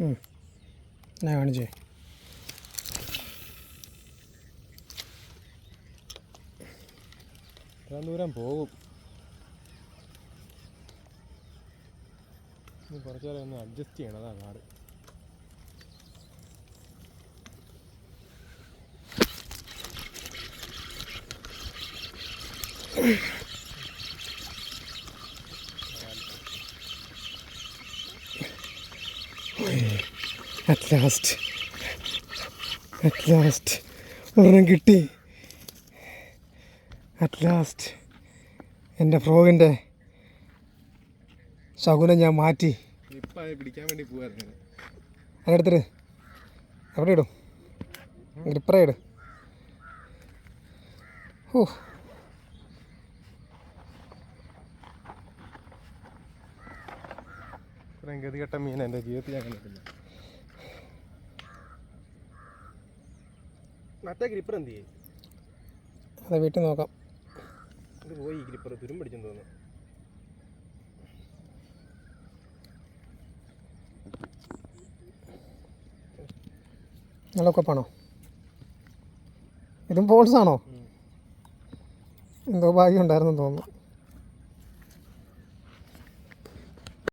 ഞാൻ കാണിച്ചേ. ദൂരം പോകും. ഇനി കുറച്ച് നേരം ഒന്ന് അഡ്ജസ്റ്റ് ചെയ്യണം അതാ കാട്. അറ്റ് ലാസ്റ്റ് അറ്റ് ലാസ്റ്റ് ഒരെണ്ണം കിട്ടി. അറ്റ് ലാസ്റ്റ് എന്റെ ഫ്രോഗിന്റെ ശകുനം ഞാൻ മാറ്റി. പിടിക്കാൻ വേണ്ടി പോവായിരുന്നു. അതെടുത്തിട്ട് എവിടെ ഇടും? ഗ്രിപ്പറേ ഇട്. ഓ ഇത്രയും ഗതികെട്ട മീൻ എന്റെ ജീവിതത്തിൽ ഞാൻ കണ്ടിട്ടില്ല. മറ്റേ ഗ്രിപ്പർ എന്ത് ചെയ്യും? അത് വീട്ടിൽ നോക്കാം. ഇത് പോയി ഗ്രിപ്പർ തുരും പിടിച്ചെന്ന് തോന്നുന്നു. നല്ല കൊപ്പാണോ ഇതും പോൾസ് ആണോ? എന്തോ ഭാഗ്യം ഉണ്ടായിരുന്നു തോന്നുന്നു.